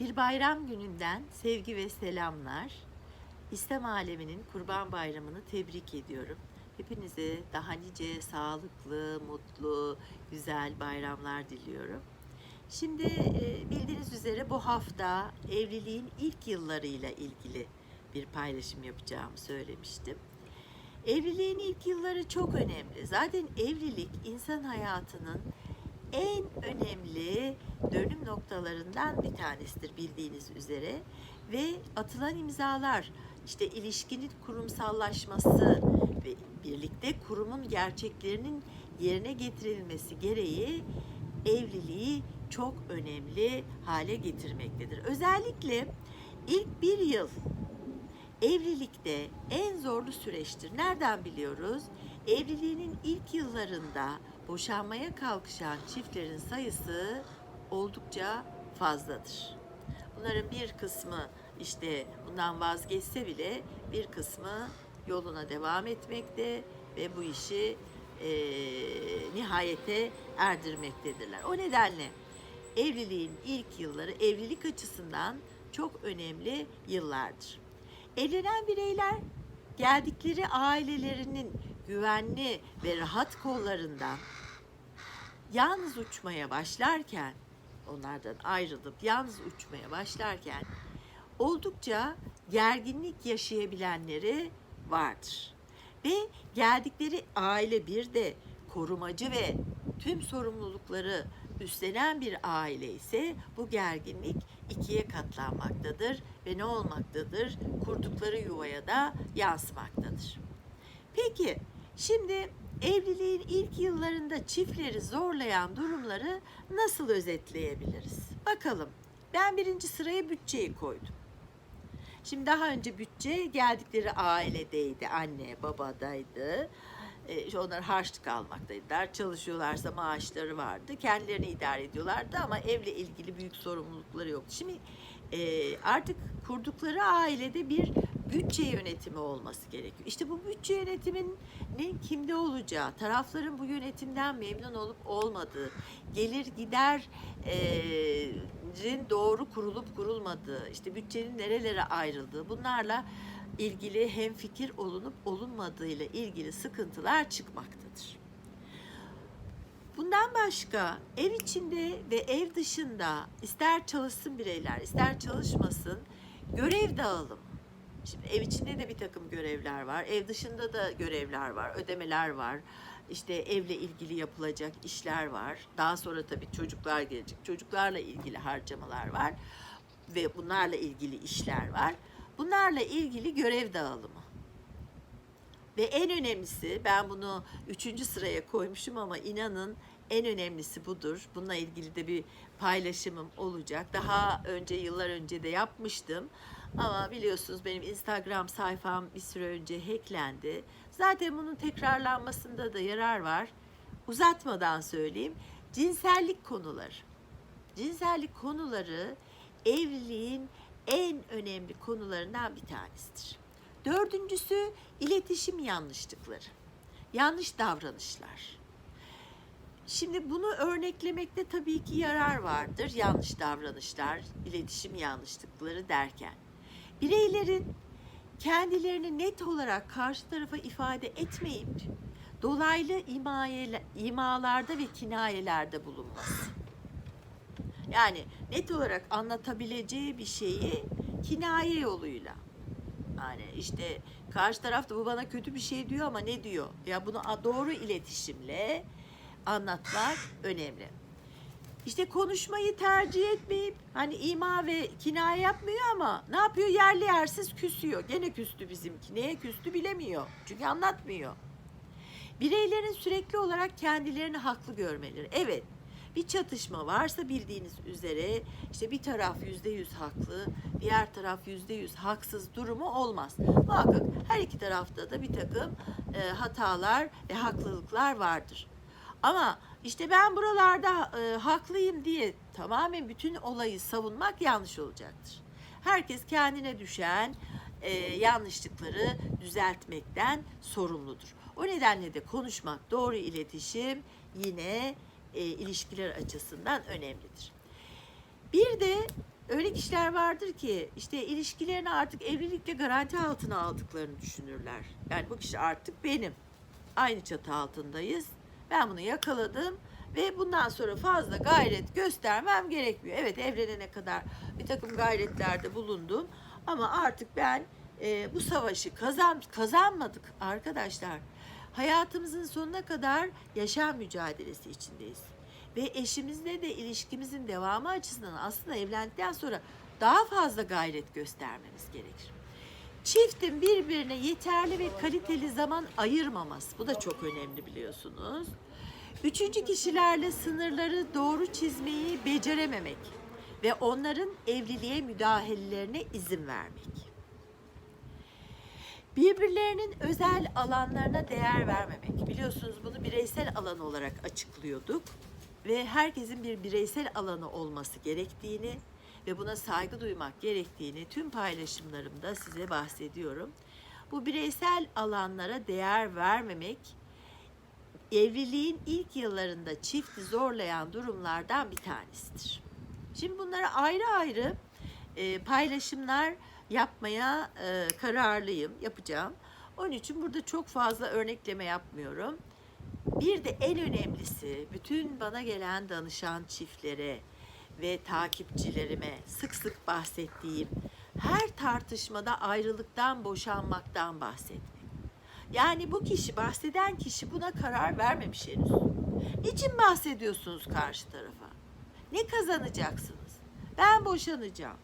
Bir bayram gününden sevgi ve selamlar. İslam aleminin Kurban Bayramı'nı tebrik ediyorum. Hepinize daha nice sağlıklı, mutlu, güzel bayramlar diliyorum. Şimdi e, bildiğiniz üzere bu hafta evliliğin ilk yıllarıyla ilgili bir paylaşım yapacağımı söylemiştim. Evliliğin ilk yılları çok önemli. Zaten evlilik insan hayatının en önemli dönüm noktalarından bir tanesidir bildiğiniz üzere ve atılan imzalar işte ilişkinin kurumsallaşması ve birlikte kurumun gerçeklerinin yerine getirilmesi gereği evliliği çok önemli hale getirmektedir. Özellikle ilk bir yıl evlilikte en zorlu süreçtir. Nereden biliyoruz? Evliliğinin ilk yıllarında boşanmaya kalkışan çiftlerin sayısı oldukça fazladır. Bunların bir kısmı işte bundan vazgeçse bile bir kısmı yoluna devam etmekte ve bu işi eee, nihayete erdirmektedirler. O nedenle evliliğin ilk yılları evlilik açısından çok önemli yıllardır. Evlenen bireyler geldikleri ailelerinin güvenli ve rahat kollarından yalnız uçmaya başlarken onlardan ayrılıp yalnız uçmaya başlarken oldukça gerginlik yaşayabilenleri vardır. Ve geldikleri aile bir de korumacı ve tüm sorumlulukları üstlenen bir aile ise bu gerginlik ikiye katlanmaktadır ve ne olmaktadır? Kurdukları yuvaya da yansımaktadır. Peki şimdi evliliğin ilk yıllarında çiftleri zorlayan durumları nasıl özetleyebiliriz? Bakalım. Ben birinci sıraya bütçeyi koydum. Şimdi daha önce bütçe geldikleri ailedeydi. Anne, babadaydı. E, işte onlar harçlık almaktaydılar. Çalışıyorlarsa maaşları vardı. Kendilerini idare ediyorlardı ama evle ilgili büyük sorumlulukları yoktu. Şimdi e, artık kurdukları ailede bir bütçe yönetimi olması gerekiyor. İşte bu bütçe yönetiminin kimde olacağı, tarafların bu yönetimden memnun olup olmadığı, gelir gider e, doğru kurulup kurulmadığı, işte bütçenin nerelere ayrıldığı bunlarla ilgili hem fikir olunup olunmadığıyla ilgili sıkıntılar çıkmaktadır. Bundan başka ev içinde ve ev dışında ister çalışsın bireyler ister çalışmasın görev dağılımı. Şimdi ev içinde de bir takım görevler var, ev dışında da görevler var, ödemeler var. İşte evle ilgili yapılacak işler var. Daha sonra tabii çocuklar gelecek. Çocuklarla ilgili harcamalar var ve bunlarla ilgili işler var. Bunlarla ilgili görev dağılımı. Ve en önemlisi ben bunu üçüncü sıraya koymuşum ama inanın en önemlisi budur. Bununla ilgili de bir paylaşımım olacak. Daha önce yıllar önce de yapmıştım. Ama biliyorsunuz benim Instagram sayfam bir süre önce hacklendi. Zaten bunun tekrarlanmasında da yarar var. Uzatmadan söyleyeyim. Cinsellik konuları. Cinsellik konuları evliliğin en önemli konularından bir tanesidir. Dördüncüsü iletişim yanlışlıkları. Yanlış davranışlar. Şimdi bunu örneklemekte tabii ki yarar vardır. Yanlış davranışlar, iletişim yanlışlıkları derken. Bireylerin kendilerini net olarak karşı tarafa ifade etmeyip dolaylı imaye, imalarda ve kinayelerde bulunması. Yani net olarak anlatabileceği bir şeyi kinaye yoluyla. Yani işte karşı taraf da bu bana kötü bir şey diyor ama ne diyor? Ya bunu doğru iletişimle anlatmak önemli. İşte konuşmayı tercih etmeyip hani ima ve kinaye yapmıyor ama ne yapıyor? Yerli yersiz küsüyor. Gene küstü bizimki. Neye küstü bilemiyor. Çünkü anlatmıyor. Bireylerin sürekli olarak kendilerini haklı görmeleri. Evet bir çatışma varsa bildiğiniz üzere işte bir taraf yüzde yüz haklı, diğer taraf yüzde yüz haksız durumu olmaz. Muhakkak her iki tarafta da bir takım e, hatalar ve haklılıklar vardır. Ama işte ben buralarda e, haklıyım diye tamamen bütün olayı savunmak yanlış olacaktır. Herkes kendine düşen e, yanlışlıkları düzeltmekten sorumludur. O nedenle de konuşmak, doğru iletişim yine e, ilişkiler açısından önemlidir. Bir de öyle kişiler vardır ki işte ilişkilerini artık evlilikle garanti altına aldıklarını düşünürler. Yani bu kişi artık benim. Aynı çatı altındayız. Ben bunu yakaladım ve bundan sonra fazla gayret göstermem gerekmiyor. Evet evlenene kadar bir takım gayretlerde bulundum ama artık ben e, bu savaşı kazan kazanmadık arkadaşlar. Hayatımızın sonuna kadar yaşam mücadelesi içindeyiz. Ve eşimizle de ilişkimizin devamı açısından aslında evlendikten sonra daha fazla gayret göstermemiz gerekir. Çiftin birbirine yeterli ve kaliteli zaman ayırmaması. Bu da çok önemli biliyorsunuz. Üçüncü kişilerle sınırları doğru çizmeyi becerememek ve onların evliliğe müdahalelerine izin vermek. Birbirlerinin özel alanlarına değer vermemek. Biliyorsunuz bunu bireysel alan olarak açıklıyorduk ve herkesin bir bireysel alanı olması gerektiğini ve buna saygı duymak gerektiğini tüm paylaşımlarımda size bahsediyorum. Bu bireysel alanlara değer vermemek evliliğin ilk yıllarında çifti zorlayan durumlardan bir tanesidir. Şimdi bunlara ayrı ayrı e, paylaşımlar yapmaya e, kararlıyım, yapacağım. Onun için burada çok fazla örnekleme yapmıyorum. Bir de en önemlisi bütün bana gelen danışan çiftlere ve takipçilerime sık sık bahsettiğim her tartışmada ayrılıktan, boşanmaktan bahsetmek. Yani bu kişi, bahseden kişi buna karar vermemiş henüz. Niçin bahsediyorsunuz karşı tarafa? Ne kazanacaksınız? Ben boşanacağım.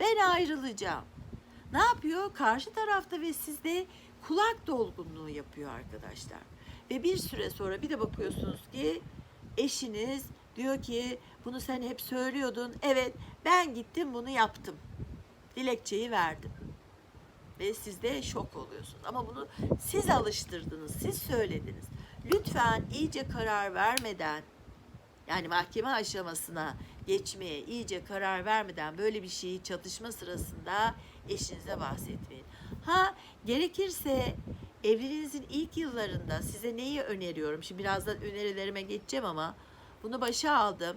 Ben ayrılacağım. Ne yapıyor? Karşı tarafta ve sizde kulak dolgunluğu yapıyor arkadaşlar. Ve bir süre sonra bir de bakıyorsunuz ki eşiniz diyor ki bunu sen hep söylüyordun. Evet ben gittim bunu yaptım. Dilekçeyi verdim. Ve siz de şok oluyorsunuz. Ama bunu siz alıştırdınız, siz söylediniz. Lütfen iyice karar vermeden yani mahkeme aşamasına geçmeye iyice karar vermeden böyle bir şeyi çatışma sırasında eşinize bahsetmeyin. Ha gerekirse evliliğinizin ilk yıllarında size neyi öneriyorum? Şimdi birazdan önerilerime geçeceğim ama bunu başa aldım.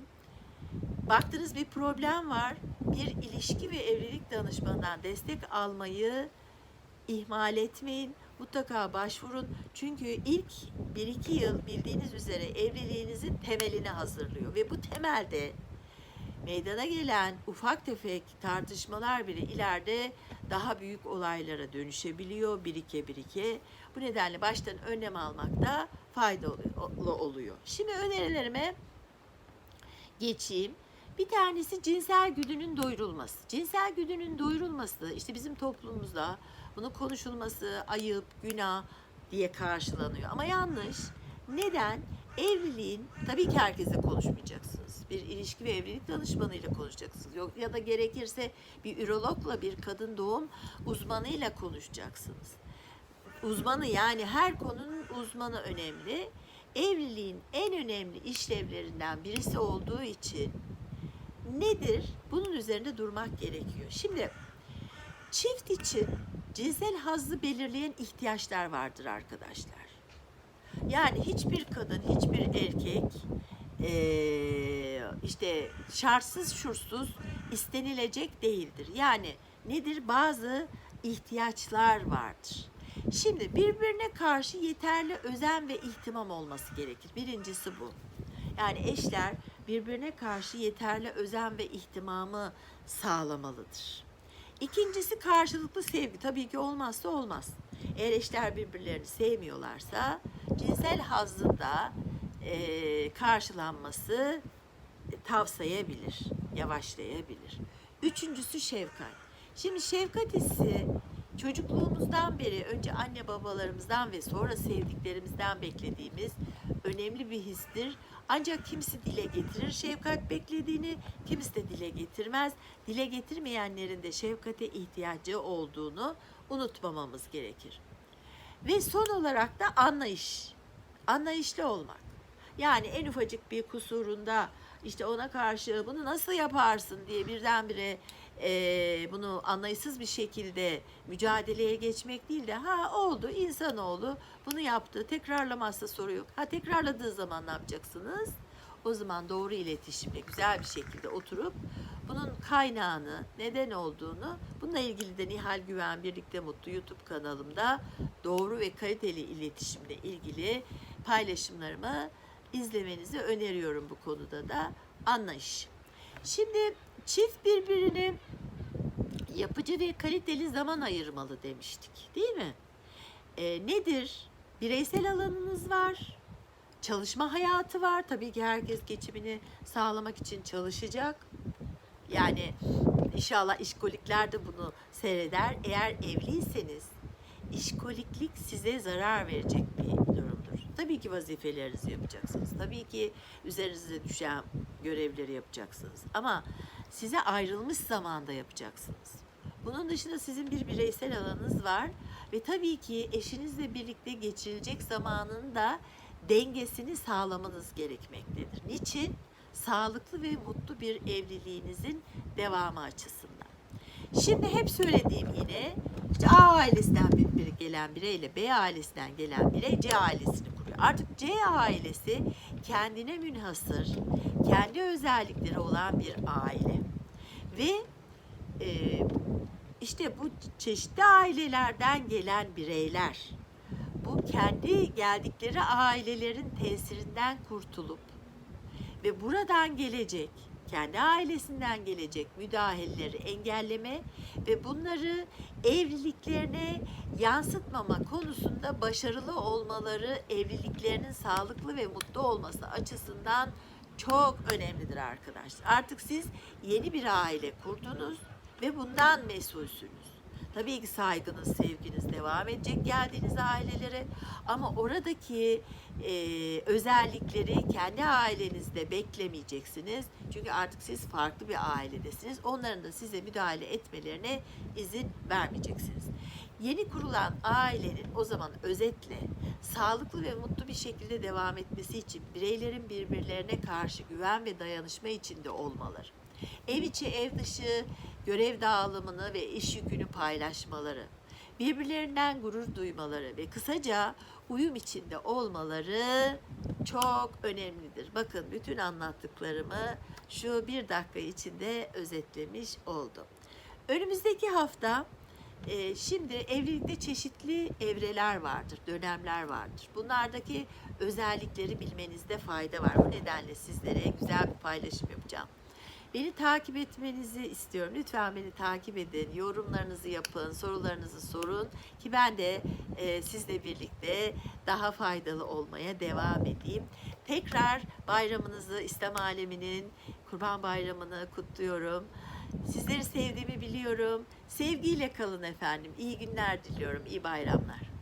Baktınız bir problem var. Bir ilişki ve evlilik danışmanından destek almayı ihmal etmeyin. Mutlaka başvurun. Çünkü ilk 1-2 yıl bildiğiniz üzere evliliğinizin temelini hazırlıyor. Ve bu temelde meydana gelen ufak tefek tartışmalar bile ileride daha büyük olaylara dönüşebiliyor birike birike. Bu nedenle baştan önlem almakta faydalı oluyor. Şimdi önerilerime geçeyim. Bir tanesi cinsel güdünün doyurulması. Cinsel güdünün doyurulması işte bizim toplumumuzda bunun konuşulması ayıp, günah diye karşılanıyor. Ama yanlış. Neden? Evliliğin tabii ki herkese konuşmayacaksınız. İlişki ve evlilik danışmanıyla konuşacaksınız. Yok ya da gerekirse bir ürologla, bir kadın doğum uzmanıyla konuşacaksınız. Uzmanı yani her konunun uzmanı önemli. Evliliğin en önemli işlevlerinden birisi olduğu için nedir? Bunun üzerinde durmak gerekiyor. Şimdi çift için cinsel hazzı belirleyen ihtiyaçlar vardır arkadaşlar. Yani hiçbir kadın, hiçbir erkek eee, işte şartsız şursuz istenilecek değildir. Yani nedir? Bazı ihtiyaçlar vardır. Şimdi birbirine karşı yeterli özen ve ihtimam olması gerekir. Birincisi bu. Yani eşler birbirine karşı yeterli özen ve ihtimamı sağlamalıdır. İkincisi karşılıklı sevgi. Tabii ki olmazsa olmaz. Eğer eşler birbirlerini sevmiyorlarsa cinsel hazzın da e, karşılanması tavsayabilir, yavaşlayabilir. Üçüncüsü şefkat. Şimdi şefkat hissi çocukluğumuzdan beri önce anne babalarımızdan ve sonra sevdiklerimizden beklediğimiz önemli bir histir. Ancak kimisi dile getirir şefkat beklediğini, kimisi de dile getirmez. Dile getirmeyenlerin de şefkate ihtiyacı olduğunu unutmamamız gerekir. Ve son olarak da anlayış. Anlayışlı olmak. Yani en ufacık bir kusurunda işte ona karşı bunu nasıl yaparsın diye birdenbire eee bunu anlayışsız bir şekilde mücadeleye geçmek değil de ha oldu insanoğlu bunu yaptı tekrarlamazsa soru yok. Ha tekrarladığı zaman ne yapacaksınız? O zaman doğru iletişimle güzel bir şekilde oturup bunun kaynağını, neden olduğunu bununla ilgili de Nihal Güven Birlikte Mutlu YouTube kanalımda doğru ve kaliteli iletişimle ilgili paylaşımlarımı izlemenizi öneriyorum bu konuda da anlayış. Şimdi çift birbirini yapıcı ve kaliteli zaman ayırmalı demiştik değil mi? Ee, nedir? Bireysel alanınız var, çalışma hayatı var. Tabii ki herkes geçimini sağlamak için çalışacak. Yani inşallah işkolikler de bunu seyreder. Eğer evliyseniz işkoliklik size zarar verecek. Tabii ki vazifelerinizi yapacaksınız. Tabii ki üzerinize düşen görevleri yapacaksınız. Ama size ayrılmış zamanda yapacaksınız. Bunun dışında sizin bir bireysel alanınız var ve tabii ki eşinizle birlikte geçirilecek zamanın da dengesini sağlamanız gerekmektedir. Niçin? Sağlıklı ve mutlu bir evliliğinizin devamı açısından. Şimdi hep söylediğim yine A ailesinden bir, bir gelen bireyle B ailesinden gelen birey C ailesini. Artık C ailesi kendine münhasır, kendi özellikleri olan bir aile. Ve e, işte bu çeşitli ailelerden gelen bireyler bu kendi geldikleri ailelerin tesirinden kurtulup ve buradan gelecek kendi ailesinden gelecek müdahaleleri engelleme ve bunları evliliklerine yansıtmama konusunda başarılı olmaları evliliklerinin sağlıklı ve mutlu olması açısından çok önemlidir arkadaşlar. Artık siz yeni bir aile kurdunuz ve bundan mesulsünüz. Tabii ki saygınız, sevginiz devam edecek geldiğiniz ailelere ama oradaki e, özellikleri kendi ailenizde beklemeyeceksiniz. Çünkü artık siz farklı bir ailedesiniz. Onların da size müdahale etmelerine izin vermeyeceksiniz. Yeni kurulan ailenin o zaman özetle sağlıklı ve mutlu bir şekilde devam etmesi için bireylerin birbirlerine karşı güven ve dayanışma içinde olmaları, ev içi ev dışı görev dağılımını ve iş yükünü paylaşmaları, birbirlerinden gurur duymaları ve kısaca uyum içinde olmaları çok önemlidir. Bakın bütün anlattıklarımı şu bir dakika içinde özetlemiş oldum. Önümüzdeki hafta e, şimdi evlilikte çeşitli evreler vardır, dönemler vardır. Bunlardaki özellikleri bilmenizde fayda var. Bu nedenle sizlere güzel bir paylaşım yapacağım. Beni takip etmenizi istiyorum. Lütfen beni takip edin. Yorumlarınızı yapın, sorularınızı sorun ki ben de e, sizle birlikte daha faydalı olmaya devam edeyim. Tekrar bayramınızı İslam aleminin Kurban Bayramını kutluyorum. Sizleri sevdiğimi biliyorum. Sevgiyle kalın efendim. İyi günler diliyorum. İyi bayramlar.